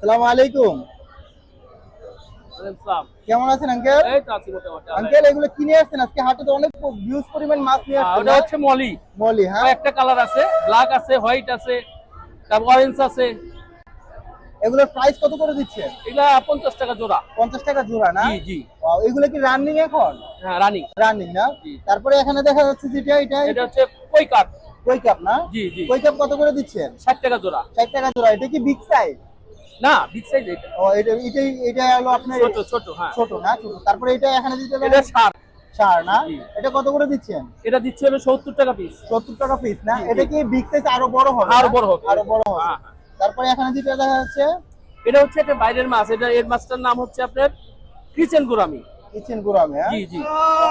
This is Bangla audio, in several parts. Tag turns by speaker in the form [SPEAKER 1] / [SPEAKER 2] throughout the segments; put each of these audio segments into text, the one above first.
[SPEAKER 1] সালাম আলাইকুম। কেমন আছেন আঙ্কেল?
[SPEAKER 2] এই তো আছি মোটামুটি
[SPEAKER 1] আঙ্কেল এগুলো কিনে আসছেন? আজকে হাটে তো অনেক ভিউজ পরিমাণ মাছ নিয়ে আসছেন
[SPEAKER 2] ওটা হচ্ছে মলি।
[SPEAKER 1] মলি হ্যাঁ?
[SPEAKER 2] একটা কালার আছে ব্ল্যাক আছে হোয়াইট আছে তারপর অরেঞ্জ আছে।
[SPEAKER 1] এগুলোর প্রাইস কত করে দিচ্ছেন
[SPEAKER 2] এগুলা পঞ্চাশ টাকা জোড়া।
[SPEAKER 1] পঞ্চাশ টাকা জোড়া না?
[SPEAKER 2] জি
[SPEAKER 1] এগুলো কি রানিং এখন?
[SPEAKER 2] হ্যাঁ রানিং
[SPEAKER 1] রানিং না? তারপরে এখানে দেখা যাচ্ছে যেটা এটা?
[SPEAKER 2] এটা হচ্ছে কই কাপ।
[SPEAKER 1] কই কাপ না?
[SPEAKER 2] জি জি।
[SPEAKER 1] কই কাপ কত করে দিচ্ছেন?
[SPEAKER 2] ষাট টাকা জোড়া।
[SPEAKER 1] ষাট টাকা জোড়া এটা কি বিগ সাইজ
[SPEAKER 2] না বিগ সাইজ এটা
[SPEAKER 1] ও এটা এটাই এটা হলো আপনার
[SPEAKER 2] ছোট ছোট হ্যাঁ।
[SPEAKER 1] ছোট না ছোট। তারপরে এটা এখানে দিতে
[SPEAKER 2] এটা সার।
[SPEAKER 1] সার না? এটা কত করে দিচ্ছেন?
[SPEAKER 2] এটা দিচ্ছে হলো সত্তর টাকা পিস
[SPEAKER 1] সত্তর টাকা পিস না। এটা কি বিগ সাইজ আরও বড় হবে আরও?
[SPEAKER 2] বড় হবে।
[SPEAKER 1] আরও বড় হবে। তারপরে এখানে যেটা দেখা যাচ্ছে?
[SPEAKER 2] এটা হচ্ছে একটা বাইরের মাছ। এটা এর মাছটার নাম হচ্ছে আপনার কিচেন গোরামি
[SPEAKER 1] কিচেন গোরামে হ্যাঁ?
[SPEAKER 2] জি জি।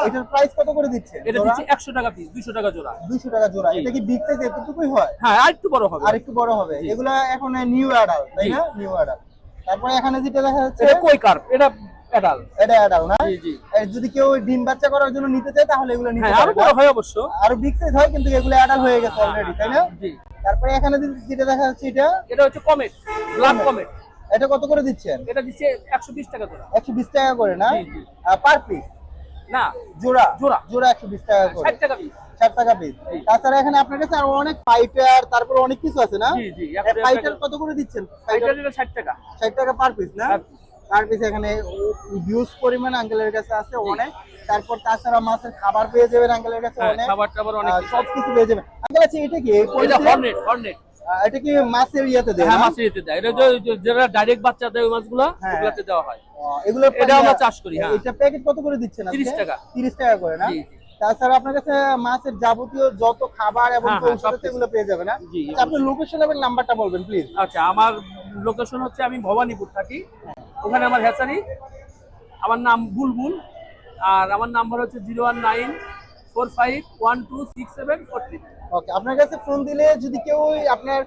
[SPEAKER 1] এটার প্রাইস কত করে দিচ্ছেন
[SPEAKER 2] এটা দিচ্ছে একশো টাকা পিস দুশো টাকা জোড়া।
[SPEAKER 1] 200 টাকা জোড়া। এটা কি বিগ সাইজ এতটুকুই হয়?
[SPEAKER 2] হ্যাঁ আর একটু বড় হবে।
[SPEAKER 1] আর একটু বড় হবে। এগুলা এখন নিউ অ্যাডাল তাই না? নিউ অ্যাডাল তারপরে এখানে যেটা দেখা যাচ্ছে
[SPEAKER 2] এটা কই কার্প এটা অ্যাডাল
[SPEAKER 1] এটা অ্যাডাল না?
[SPEAKER 2] জি জি।
[SPEAKER 1] যদি কেউ ডিম বাচ্চা করার জন্য নিতে চায় তাহলে এগুলো নিতে
[SPEAKER 2] হ্যাঁ
[SPEAKER 1] আরও
[SPEAKER 2] বড় হয় অবশ্য।
[SPEAKER 1] আরও বিগ সাইজ হয় কিন্তু এগুলো অ্যাডাল হয়ে গেছে অলরেডি তাই না?
[SPEAKER 2] জি।
[SPEAKER 1] তারপরে এখানে যেটা দেখা যাচ্ছে এটা
[SPEAKER 2] এটা হচ্ছে কমেট ব্ল্যাক কমেট
[SPEAKER 1] এটা কত করে দিচ্ছেন?
[SPEAKER 2] এটা দিচ্ছে একশো বিশ টাকা জোড়া।
[SPEAKER 1] একশো বিশ টাকা করে না। পার পিস
[SPEAKER 2] না
[SPEAKER 1] জোড়া?
[SPEAKER 2] জোড়া।
[SPEAKER 1] জোড়া একশো বিশ টাকা করে।
[SPEAKER 2] ষাট টাকা পিস
[SPEAKER 1] ষাট টাকা পিস তাছাড়া এখানে আপনার কাছে আরও অনেক ফাইটার তারপর অনেক কিছু আছে না? ফাইটার কত করে দিচ্ছেন?
[SPEAKER 2] ষাট টাকা।
[SPEAKER 1] ষাট টাকা পার পিস না?
[SPEAKER 2] piece।
[SPEAKER 1] এখানে পরিমাণ আঙ্কেলের কাছে আছে অনেক। তারপর তাছাড়া মাছের খাবার পেয়ে যাবেন আঙ্কেলের কাছে
[SPEAKER 2] হ্যাঁ,
[SPEAKER 1] অনেক।
[SPEAKER 2] খাবার টাবার অনেক
[SPEAKER 1] সবকিছু পেয়ে যাবেন। আঙ্কেল আছে এটা কি?
[SPEAKER 2] এটা হর্নেট হর্নেট
[SPEAKER 1] আহ, এটা কি মাছের ইয়েতে দেয়
[SPEAKER 2] হ্যাঁ মাছের এতে দেয় এটা যারা ডাইরেক্ট বাচ্চা দেয় ওই মাছগুলো
[SPEAKER 1] হ্যাঁ।
[SPEAKER 2] ওগুলাতে দেওয়া হয়
[SPEAKER 1] এগুলো
[SPEAKER 2] এটা আমরা চাষ করি, হ্যাঁ।
[SPEAKER 1] এটা প্যাকেট কত করে দিচ্ছেন
[SPEAKER 2] 30 টাকা।
[SPEAKER 1] তিরিশ টাকা করে না। তাছাড়া আপনার কাছে মাছের যাবতীয় যত খাবার এবং
[SPEAKER 2] হ্যাঁ, হ্যাঁ।
[SPEAKER 1] এগুলো পেয়ে যাবে না আচ্ছা, লোকেশন এবং নাম্বারটা বলবেন প্লিজ
[SPEAKER 2] আচ্ছা আমার লোকেশন হচ্ছে আমি ভবানীপুর থাকি ওখানে আমার হ্যাচারি আমার নাম বুলবুল আর আমার নাম্বার হচ্ছে zero one nine four five one two six seven four three.
[SPEAKER 1] Okay আপনার কাছে ফোন দিলে যদি কেউ আপনার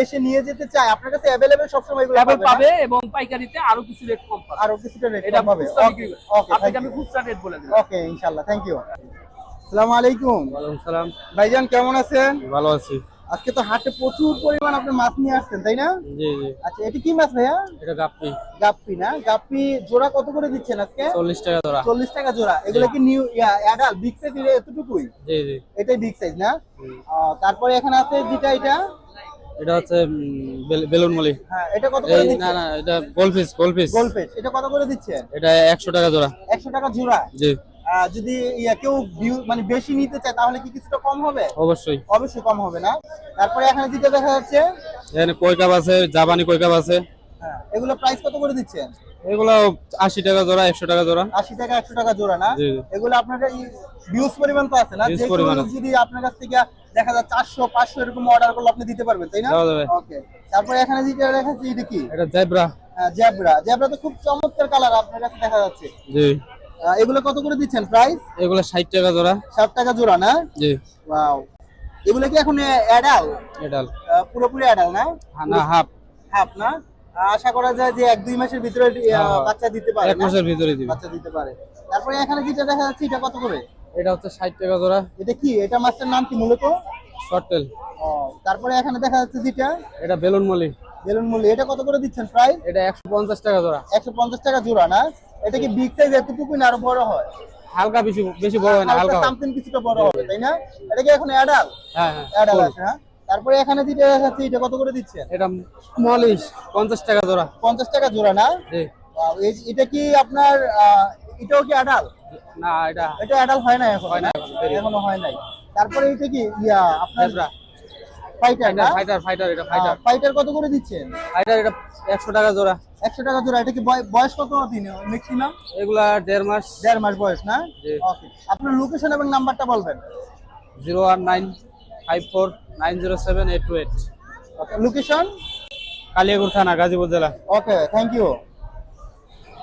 [SPEAKER 1] এসে নিয়ে যেতে চায় আপনার কাছে অ্যাভেলেবেল সবসময় এগুলো পাবে
[SPEAKER 2] এবং পাইকারিতে আরও কিছু রেট কম পাবে।
[SPEAKER 1] আরও কিছুটা রেট
[SPEAKER 2] এটা
[SPEAKER 1] পাবে। ওকে
[SPEAKER 2] আপনাকে আমি খুচরা রেট বলে দেব
[SPEAKER 1] ওকে ইনশাআল্লাহ থ্যাংক ইউ আসসালামু আলাইকুম।
[SPEAKER 3] ওয়ালাইকুম সালাম।
[SPEAKER 1] ভাইজান কেমন আছেন?
[SPEAKER 3] ভালো আছি।
[SPEAKER 1] আজকে তো হাটে প্রচুর পরিমাণ আপনি মাছ নিয়ে আসছেন তাই না?
[SPEAKER 3] জি জি।
[SPEAKER 1] আচ্ছা এটা কি মাছ ভাইয়া?
[SPEAKER 3] এটা গাপ্পি।
[SPEAKER 1] গাপ্পি না? গাপ্পি জোড়া কত করে দিচ্ছেন আজকে?
[SPEAKER 3] চল্লিশ টাকা ধরা
[SPEAKER 1] চল্লিশ টাকা জোড়া। এগুলো কি নিউ অ্যাডাল বিগ সাইজ এতটুকুই?
[SPEAKER 3] জি জি।
[SPEAKER 1] এটাই বিগ সাইজ না? তারপরে এখানে আছে যেটা এটা?
[SPEAKER 3] এটা হচ্ছে বেলুন মলি
[SPEAKER 1] হ্যাঁ এটা কত করে
[SPEAKER 3] এই না না এটা গোলফিস গোলফিস
[SPEAKER 1] গোল্ডফিশ এটা কত করে দিচ্ছেন?
[SPEAKER 3] এটা একশো টাকা জোড়া।
[SPEAKER 1] একশো টাকা জোড়া?
[SPEAKER 3] জি।
[SPEAKER 1] যদি ইয়া কেউ মানে বেশি নিতে চায় তাহলে কি কিছুটা কম হবে?
[SPEAKER 3] অবশ্যই।
[SPEAKER 1] অবশ্যই কম হবে না। তারপরে এখানে যেটা দেখা যাচ্ছে
[SPEAKER 3] এখানে কইকাপ আছে জাপানি কই কাপ আছে।
[SPEAKER 1] হ্যাঁ এগুলো প্রাইস কত করে দিচ্ছেন?
[SPEAKER 3] এগুলো আশি টাকা জোড়া একশো টাকা জোড়া।
[SPEAKER 1] আশি টাকা একশো টাকা জোড়া না? এগুলো আপনার ভিউজ পরিমাণ তো আছে না? যে যদি আপনার কাছ থেকে দেখা যায় চারশো পাঁচশো এরকম অর্ডার করলে আপনি দিতে পারবেন তাই না? ওকে তারপরে এখানে যেটা দেখা যাচ্ছে এটা কি?
[SPEAKER 3] এটা জেব্রা
[SPEAKER 1] জ্যাবরা জ্যাবরা তো খুব চমৎকার কালার আপনার কাছে দেখা যাচ্ছে।
[SPEAKER 3] জি।
[SPEAKER 1] এগুলো কত করে দিচ্ছেন প্রাইস
[SPEAKER 3] এগুলো ষাট টাকা জোড়া।
[SPEAKER 1] ষাট টাকা জোড়া না?
[SPEAKER 3] জি।
[SPEAKER 1] ওয়াও এগুলো কি এখন অ্যাডাল
[SPEAKER 3] এটা
[SPEAKER 1] পুরোপুরি অ্যাডাল না?
[SPEAKER 3] না হাফ
[SPEAKER 1] হাফ না? আশা করা যায় যে এক দুই মাসের ভিতরে
[SPEAKER 3] হ্যাঁ।
[SPEAKER 1] বাচ্চা দিতে পারে
[SPEAKER 3] এক মাসের ভিতরে দিবে।
[SPEAKER 1] বাচ্চা দিতে পারে। তারপরে এখানে যেটা দেখা যাচ্ছে এটা কত করে?
[SPEAKER 3] এটা হচ্ছে ষাট টাকা জোড়া।
[SPEAKER 1] এটা কি? এটা মাছটার নাম কি মূলত?
[SPEAKER 3] শর্টেল
[SPEAKER 1] ও, তারপরে এখানে দেখা যাচ্ছে যেটা?
[SPEAKER 3] এটা বেলুন মলি।
[SPEAKER 1] বেলুন মূল্য এটা কত করে দিচ্ছেন প্রাইস
[SPEAKER 3] এটা একশো পঞ্চাশ টাকা জোড়া।
[SPEAKER 1] একশো পঞ্চাশ টাকা জোড়া না? এটা কি বিগ সাইজ এতটুকু না আরও বড় হয়?
[SPEAKER 3] হালকা বেশি বেশি বড় হয় না হালকা
[SPEAKER 1] সামথিং কিছুটা বড় হবে তাই না? এটা কি এখন অ্যাডাল
[SPEAKER 3] হ্যাঁ হ্যাঁ
[SPEAKER 1] অ্যাডাল আছে হ্যাঁ? তারপরে এখানে যেটা যাচ্ছে এটা কত করে দিচ্ছেন?
[SPEAKER 3] এটা মলিশ পঞ্চাশ টাকা জোড়া।
[SPEAKER 1] পঞ্চাশ টাকা জোড়া না?
[SPEAKER 3] জি।
[SPEAKER 1] এটা কি আপনার এটাও কি অ্যাডাল
[SPEAKER 3] না এটা
[SPEAKER 1] এটা অ্যাডাল হয় না এখন?
[SPEAKER 3] হয় না? এখন,
[SPEAKER 1] হয় নাই। তারপরে এটা কি? ইয়া আপনার ফাইটার না?
[SPEAKER 3] ফাইটার ফাইটার এটা ফাইটার
[SPEAKER 1] ফাইটার কত করে দিচ্ছেন?
[SPEAKER 3] ফাইটার এটা একশো টাকা জোড়া।
[SPEAKER 1] একশো টাকা জোড়া এটা কি বয়- বয়স কত দিন? ম্যাক্সিমাম
[SPEAKER 3] এগুলা দেড় মাস।
[SPEAKER 1] দেড় মাস বয়স না? ওকে আপনার লোকেশন এবং নাম্বারটা বলবেন।
[SPEAKER 3] Zero one nine five four nine zero seven eight two eight
[SPEAKER 1] okay location
[SPEAKER 3] কালিয়াগুর থানা গাজীপুর জেলা।
[SPEAKER 1] Okay thank you